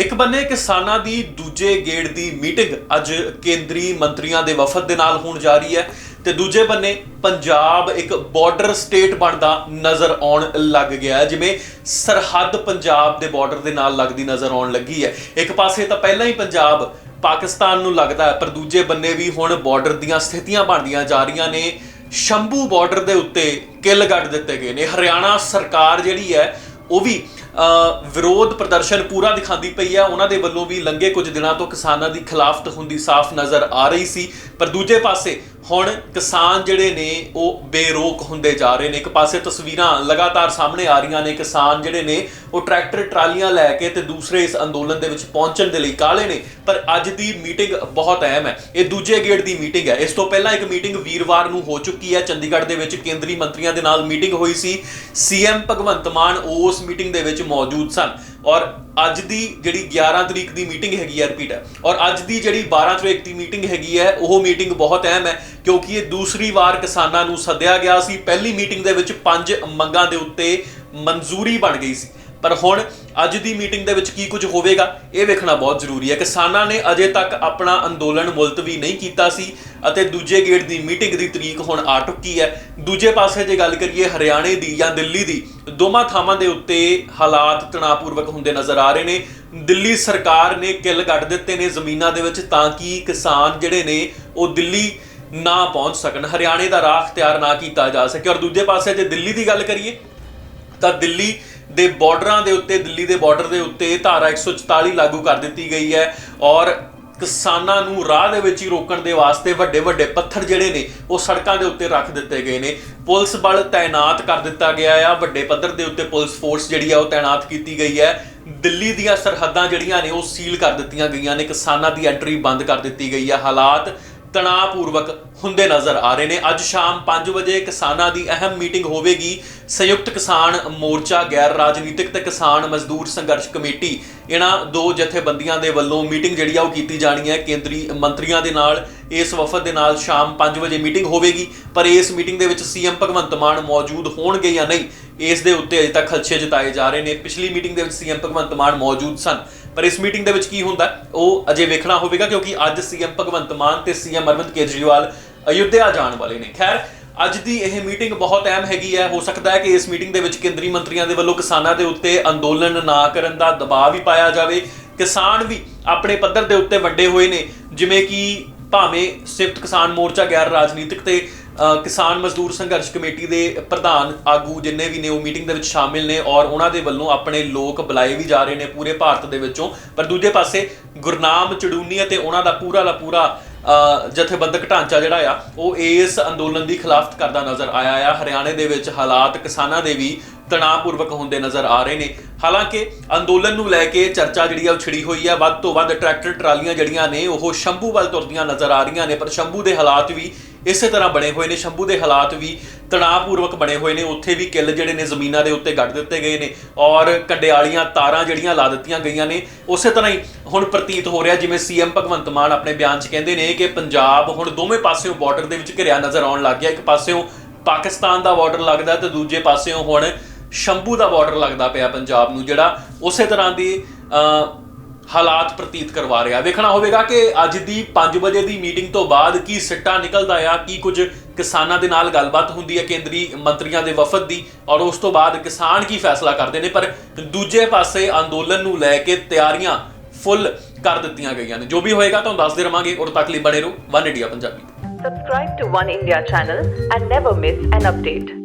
ਇੱਕ ਬੰਨੇ ਕਿਸਾਨਾਂ ਦੀ, ਦੂਜੇ ਗੇੜ ਦੀ ਮੀਟਿੰਗ ਅੱਜ ਕੇਂਦਰੀ ਮੰਤਰੀਆਂ ਦੇ ਵਫਦ ਦੇ ਨਾਲ ਹੋਣ ਜਾ ਰਹੀ ਹੈ ਤੇ ਦੂਜੇ ਬੰਨੇ ਪੰਜਾਬ ਇੱਕ ਬਾਰਡਰ ਸਟੇਟ ਬਣਦਾ ਨਜ਼ਰ ਆਉਣ ਲੱਗ ਗਿਆ ਜਿਵੇਂ ਸਰਹੱਦ ਪੰਜਾਬ ਦੇ ਬਾਰਡਰ ਦੇ ਨਾਲ ਲੱਗਦੀ ਨਜ਼ਰ ਆਉਣ ਲੱਗੀ ਹੈ। ਇੱਕ ਪਾਸੇ ਤਾਂ ਪਹਿਲਾਂ ਹੀ ਪੰਜਾਬ ਪਾਕਿਸਤਾਨ ਨੂੰ ਲੱਗਦਾ ਹੈ, ਪਰ ਦੂਜੇ ਬੰਨੇ ਵੀ ਹੁਣ ਬਾਰਡਰ ਦੀਆਂ ਸਥਿਤੀਆਂ ਬਣਦੀਆਂ ਜਾ ਰਹੀਆਂ ਨੇ। ਸ਼ੰਭੂ ਬਾਰਡਰ ਦੇ ਉੱਤੇ ਕਿੱਲ ਗੱਡ ਦਿੱਤੇ ਗਏ ਨੇ। ਹਰਿਆਣਾ ਸਰਕਾਰ ਜਿਹੜੀ ਹੈ, ਉਹ ਵੀ ਵਿਰੋਧ ਪ੍ਰਦਰਸ਼ਨ ਪੂਰਾ ਦਿਖਾਉਂਦੀ ਪਈ ਹੈ। ਉਹਨਾਂ ਦੇ ਵੱਲੋਂ ਵੀ ਲੰਘੇ ਕੁਝ ਦਿਨਾਂ ਤੋਂ ਕਿਸਾਨਾਂ ਦੀ ਖਿਲਾਫਤ ਹੁੰਦੀ ਸਾਫ਼ ਨਜ਼ਰ ਆ ਰਹੀ ਸੀ। ਪਰ ਦੂਜੇ ਪਾਸੇ ਹੁਣ ਕਿਸਾਨ ਜਿਹੜੇ ਨੇ, ਉਹ ਬੇਰੋਕ ਹੁੰਦੇ ਜਾ ਰਹੇ ਨੇ। ਇੱਕ ਪਾਸੇ ਤਸਵੀਰਾਂ ਲਗਾਤਾਰ ਸਾਹਮਣੇ ਆ ਰਹੀਆਂ ਨੇ ਕਿਸਾਨ ਜਿਹੜੇ ਨੇ, ਉਹ ਟਰੈਕਟਰ, ਟਰਾਲੀਆਂ ਲੈ ਕੇ ਤੇ ਦੂਸਰੇ ਇਸ ਅੰਦੋਲਨ ਦੇ ਵਿੱਚ ਪਹੁੰਚਣ ਦੇ ਲਈ ਕਾਲੇ ਨੇ। ਪਰ ਅੱਜ ਦੀ ਮੀਟਿੰਗ ਬਹੁਤ ਅਹਿਮ ਹੈ। ਇਹ ਦੂਜੇ ਗੇਟ ਦੀ ਮੀਟਿੰਗ ਹੈ। ਇਸ ਤੋਂ ਪਹਿਲਾਂ ਇੱਕ ਮੀਟਿੰਗ ਵੀਰਵਾਰ ਨੂੰ ਹੋ ਚੁੱਕੀ ਹੈ। ਚੰਡੀਗੜ੍ਹ ਦੇ ਵਿੱਚ ਕੇਂਦਰੀ ਮੰਤਰੀਆਂ ਦੇ ਨਾਲ ਮੀਟਿੰਗ ਹੋਈ ਸੀ। ਸੀਐਮ ਭਗਵੰਤ ਮਾਨ ਉਸ ਮੀਟਿੰਗ ਦੇ ਵਿੱਚ ਮੌਜੂਦ ਸਨ। ਔਰ ਅੱਜ ਦੀ ਜਿਹੜੀ 11 ਤਰੀਕ ਦੀ ਮੀਟਿੰਗ ਹੈਗੀ ਹੈ ਰਿਪੀਟ ਹੈ ਔਰ ਅੱਜ ਦੀ ਜਿਹੜੀ 12 ਤਰੀਕ ਦੀ ਮੀਟਿੰਗ ਹੈਗੀ ਹੈ, ਉਹ ਮੀਟਿੰਗ ਬਹੁਤ ਅਹਿਮ ਹੈ, ਕਿਉਂਕਿ ਇਹ ਦੂਸਰੀ ਵਾਰ ਕਿਸਾਨਾਂ ਨੂੰ ਸੱਦਿਆ ਗਿਆ ਸੀ। ਪਹਿਲੀ ਮੀਟਿੰਗ ਦੇ ਵਿੱਚ ਪੰਜ ਮੰਗਾਂ ਦੇ ਉੱਤੇ ਮਨਜ਼ੂਰੀ ਬਣ ਗਈ ਸੀ। ਪਰ ਹੁਣ ਅੱਜ ਦੀ ਮੀਟਿੰਗ ਦੇ ਵਿੱਚ ਕੀ ਕੁਝ ਹੋਵੇਗਾ, ਇਹ ਵੇਖਣਾ ਬਹੁਤ ਜ਼ਰੂਰੀ ਹੈ। ਕਿਸਾਨਾਂ ਨੇ ਅਜੇ ਤੱਕ ਆਪਣਾ ਅੰਦੋਲਨ ਮੁਲਤਵੀ ਨਹੀਂ ਕੀਤਾ ਸੀ। ਅਤੇ ਦੂਜੇ ਗੇੜ ਦੀ ਮੀਟਿੰਗ ਦੀ ਤਰੀਕ ਹੁਣ ਆ ਚੁੱਕੀ ਹੈ। ਦੂਜੇ ਪਾਸੇ ਜੇ ਗੱਲ ਕਰੀਏ ਹਰਿਆਣੇ ਦੀ ਜਾਂ ਦਿੱਲੀ ਦੀ, ਦੋਵਾਂ ਥਾਵਾਂ ਦੇ ਉੱਤੇ ਹਾਲਾਤ ਤਣਾਅਪੂਰਵਕ ਹੁੰਦੇ ਨਜ਼ਰ ਆ ਰਹੇ ਨੇ। ਦਿੱਲੀ ਸਰਕਾਰ ਨੇ ਕਿੱਲ ਕੱਢ ਦਿੱਤੇ ਨੇ ਜ਼ਮੀਨਾਂ ਦੇ ਵਿੱਚ ਤਾਂ ਕਿ ਕਿਸਾਨ ਜਿਹੜੇ ਨੇ ਉਹ ਦਿੱਲੀ ਨਾ ਪਹੁੰਚ ਸਕਣ। ਹਰਿਆਣੇ ਦਾ ਰਾਹ ਤਿਆਰ ਨਾ ਕੀਤਾ ਜਾ ਸਕੇ। ਔਰ ਦੂਜੇ ਪਾਸੇ ਜੇ ਦਿੱਲੀ ਦੀ ਗੱਲ ਕਰੀਏ, ਤਾਂ ਦਿੱਲੀ ਦੇ ਬਾਰਡਰਾਂ ਦੇ ਉੱਤੇ, ਦਿੱਲੀ ਦੇ ਬਾਰਡਰ ਦੇ ਉੱਤੇ ਧਾਰਾ 144 ਲਾਗੂ ਕਰ ਦਿੱਤੀ ਗਈ ਹੈ। ਔਰ ਕਿਸਾਨਾਂ ਨੂੰ ਰਾਹ ਦੇ ਵਿੱਚ ਹੀ ਰੋਕਣ ਦੇ ਵਾਸਤੇ ਵੱਡੇ ਵੱਡੇ ਪੱਥਰ ਜਿਹੜੇ ਨੇ, ਉਹ ਸੜਕਾਂ ਦੇ ਉੱਤੇ ਰੱਖ ਦਿੱਤੇ ਗਏ ਨੇ। ਪੁਲਿਸ ਬਲ ਤਾਇਨਾਤ ਕਰ ਦਿੱਤਾ ਗਿਆ ਆ। ਵੱਡੇ ਪੱਧਰ ਦੇ ਉੱਤੇ ਪੁਲਿਸ ਫੋਰਸ ਜਿਹੜੀ ਆ, ਉਹ ਤਾਇਨਾਤ ਕੀਤੀ ਗਈ ਹੈ। ਦਿੱਲੀ ਦੀਆਂ ਸਰਹੱਦਾਂ ਜਿਹੜੀਆਂ ਨੇ, ਉਹ ਸੀਲ ਕਰ ਦਿੱਤੀਆਂ ਗਈਆਂ ਨੇ। ਕਿਸਾਨਾਂ ਦੀ ਐਂਟਰੀ ਬੰਦ ਕਰ ਦਿੱਤੀ ਗਈ ਹੈ ਹਾਲਾਤ ਤਣਾਅਪੂਰਵਕ ਹੁੰਦੇ ਨਜ਼ਰ ਆ ਰਹੇ ਨੇ। ਅੱਜ ਸ਼ਾਮ 5 ਵਜੇ ਕਿਸਾਨਾਂ ਦੀ ਅਹਿਮ ਮੀਟਿੰਗ ਹੋਵੇਗੀ। ਸੰਯੁਕਤ ਕਿਸਾਨ ਮੋਰਚਾ, ਗੈਰ ਰਾਜਨੀਤਿਕ ਤੇ ਕਿਸਾਨ ਮਜ਼ਦੂਰ ਸੰਘਰਸ਼ ਕਮੇਟੀ। ਇਹਨਾਂ ਦੋ ਜਥੇਬੰਦੀਆਂ ਦੇ ਵੱਲੋਂ ਮੀਟਿੰਗ ਜਿਹੜੀ ਆ ਉਹ ਕੀਤੀ ਜਾਣੀ ਹੈ। ਕੇਂਦਰੀ ਮੰਤਰੀਆਂ ਦੇ ਨਾਲ ਇਸ ਵਫਦ ਦੇ ਨਾਲ ਸ਼ਾਮ 5 ਵਜੇ ਮੀਟਿੰਗ ਹੋਵੇਗੀ। ਪਰ ਇਸ ਮੀਟਿੰਗ ਦੇ ਵਿੱਚ ਸੀਐਮ ਭਗਵੰਤ ਮਾਨ ਮੌਜੂਦ ਹੋਣਗੇ ਜਾਂ ਨਹੀਂ, ਇਸ ਦੇ ਉੱਤੇ ਅਜੇ ਤੱਕ ਖਦਸ਼ੇ ਜਤਾਏ ਜਾ ਰਹੇ ਨੇ। ਪਿਛਲੀ ਮੀਟਿੰਗ ਦੇ ਵਿੱਚ ਸੀਐਮ ਭਗਵੰਤ ਮਾਨ ਮੌਜੂਦ ਸਨ। ਪਰ ਇਸ ਮੀਟਿੰਗ ਦੇ ਵਿੱਚ ਕੀ ਹੁੰਦਾ, ਉਹ ਅਜੇ ਵੇਖਣਾ ਹੋਵੇਗਾ ਕਿਉਂਕਿ ਅੱਜ ਸੀਐਮ ਭਗਵੰਤ ਮਾਨ ਤੇ ਸੀਐਮ ਅਰਵਿੰਦ ਕੇਜਰੀਵਾਲ ਅਯੁੱਧਿਆ ਜਾਣ ਵਾਲੇ ਨੇ। ਖੈਰ, ਅੱਜ ਦੀ ਇਹ ਮੀਟਿੰਗ ਬਹੁਤ ਅਹਿਮ ਹੈਗੀ ਹੈ। ਹੋ ਸਕਦਾ ਹੈ ਕਿ ਇਸ ਮੀਟਿੰਗ ਦੇ ਵਿੱਚ ਕੇਂਦਰੀ ਮੰਤਰੀਆਂ ਦੇ ਵੱਲੋਂ ਕਿਸਾਨਾਂ ਦੇ ਉੱਤੇ ਅੰਦੋਲਨ ਨਾ ਕਰਨ ਦਾ ਦਬਾਅ ਵੀ ਪਾਇਆ ਜਾਵੇ। ਕਿਸਾਨ ਵੀ ਆਪਣੇ ਪੱਧਰ ਦੇ ਉੱਤੇ ਵੱਡੇ ਹੋਏ ਨੇ, ਜਿਵੇਂ ਕਿ ਭਾਵੇਂ ਸੰਯੁਕਤ ਕਿਸਾਨ ਮੋਰਚਾ, ਗੈਰ ਰਾਜਨੀਤਿਕ ਤੇ ਕਿਸਾਨ ਮਜ਼ਦੂਰ ਸੰਘਰਸ਼ ਕਮੇਟੀ ਦੇ ਪ੍ਰਧਾਨ ਆਗੂ ਜਿੰਨੇ ਵੀ ਨੇ ਉਹ ਮੀਟਿੰਗ ਦੇ ਵਿੱਚ ਸ਼ਾਮਿਲ ਨੇ ਔਰ ਉਹਨਾਂ ਦੇ ਵੱਲੋਂ ਆਪਣੇ ਲੋਕ ਬੁਲਾਏ ਵੀ ਜਾ ਰਹੇ ਨੇ ਪੂਰੇ ਭਾਰਤ ਦੇ ਵਿੱਚੋਂ। ਪਰ ਦੂਜੇ ਪਾਸੇ ਗੁਰਨਾਮ, ਚੜੂਨੀ ਅਤੇ ਉਹਨਾਂ ਦਾ ਪੂਰਾ ਦਾ ਪੂਰਾ ਜਥੇਬੰਦਕ ਢਾਂਚਾ ਜਿਹੜਾ ਆ, ਉਹ ਇਸ ਅੰਦੋਲਨ ਦੀ ਖਿਲਾਫਤ ਕਰਦਾ ਨਜ਼ਰ ਆਇਆ ਆ। ਹਰਿਆਣੇ ਦੇ ਵਿੱਚ ਹਾਲਾਤ ਕਿਸਾਨਾਂ ਦੇ ਵੀ ਤਣਾਅਪੂਰਵਕ ਹੁੰਦੇ ਨਜ਼ਰ ਆ ਰਹੇ ਨੇ। ਹਾਲਾਂਕਿ ਅੰਦੋਲਨ ਨੂੰ ਲੈ ਕੇ ਚਰਚਾ ਜਿਹੜੀ ਆ ਉਹ ਛਿੜੀ ਹੋਈ ਆ। ਵੱਧ ਤੋਂ ਵੱਧ ਟਰੈਕਟਰ, ਟਰਾਲੀਆਂ ਜਿਹੜੀਆਂ ਨੇ ਉਹ ਸ਼ੰਭੂ ਵੱਲ ਤੁਰਦੀਆਂ ਨਜ਼ਰ ਆ ਰਹੀਆਂ ਨੇ। ਪਰ ਸ਼ੰਭੂ ਦੇ ਹਾਲਾਤ ਵੀ ਇਸੇ ਤਰ੍ਹਾਂ ਬਣੇ ਹੋਏ ਨੇ। ਸ਼ੰਭੂ ਦੇ ਹਾਲਾਤ ਵੀ ਤਣਾਅਪੂਰਵਕ ਬਣੇ ਹੋਏ ਨੇ। ਉੱਥੇ ਵੀ ਕਿੱਲ ਜਿਹੜੇ ਨੇ ਜ਼ਮੀਨਾਂ ਦੇ ਉੱਤੇ ਗੱਡ ਦਿੱਤੇ ਗਏ ਨੇ ਔਰ ਕੰਡਿਆਲੀਆਂ ਤਾਰਾਂ ਜਿਹੜੀਆਂ ਲਾ ਦਿੱਤੀਆਂ ਗਈਆਂ ਨੇ। ਉਸੇ ਤਰ੍ਹਾਂ ਹੀ ਹੁਣ ਪ੍ਰਤੀਤ ਹੋ ਰਿਹਾ, ਜਿਵੇਂ ਸੀਐਮ ਭਗਵੰਤ ਮਾਨ ਆਪਣੇ ਬਿਆਨ 'ਚ ਕਹਿੰਦੇ ਨੇ ਕਿ ਪੰਜਾਬ ਹੁਣ ਦੋਵੇਂ ਪਾਸਿਓਂ ਬਾਰਡਰ ਦੇ ਵਿੱਚ ਘਿਰਿਆ ਨਜ਼ਰ ਆਉਣ ਲੱਗ ਗਿਆ। ਇੱਕ ਪਾਸਿਓਂ ਪਾਕਿਸਤਾਨ ਦਾ ਬਾਰਡਰ ਲੱਗਦਾ ਤੇ ਦੂਜੇ ਪਾਸਿਓਂ ਹੁਣ ਸ਼ੰਭੂ ਦਾ ਬਾਰਡਰ ਲੱਗਦਾ ਪਿਆ ਪੰਜਾਬ ਨੂੰ, ਜਿਹੜਾ ਉਸੇ ਤਰ੍ਹਾਂ ਦੀ ਹਾਲਾਤ ਪ੍ਰਤੀਤ ਕਰਵਾ ਰਿਹਾ। ਵੇਖਣਾ ਹੋਵੇਗਾ ਕਿ ਅੱਜ ਦੀ 5 ਵਜੇ ਦੀ ਮੀਟਿੰਗ ਤੋਂ ਬਾਅਦ ਕੀ ਸਿੱਟਾ ਨਿਕਲਦਾ ਆ, ਕੀ ਕੁਝ ਕਿਸਾਨਾਂ ਦੇ ਨਾਲ ਗੱਲਬਾਤ ਹੁੰਦੀ ਹੈ ਕੇਂਦਰੀ ਮੰਤਰੀਆਂ ਦੇ ਵਫਦ ਦੀ ਔਰ ਉਸ ਤੋਂ ਬਾਅਦ ਕਿਸਾਨ ਕੀ ਫੈਸਲਾ ਕਰਦੇ ਨੇ। ਪਰ ਦੂਜੇ ਪਾਸੇ ਅੰਦੋਲਨ ਨੂੰ ਲੈ ਕੇ ਤਿਆਰੀਆਂ ਫੁੱਲ ਕਰ ਦਿੱਤੀਆਂ ਗਈਆਂ ਨੇ। ਜੋ ਵੀ ਹੋਏਗਾ ਤੁਹਾਨੂੰ ਦੱਸਦੇ ਰਵਾਂਗੇ। ਉਦੋਂ ਤੱਕ ਲਈ ਬਣੇ ਰਹੋ। One India Punjabi. Subscribe to One India channel and never miss an update.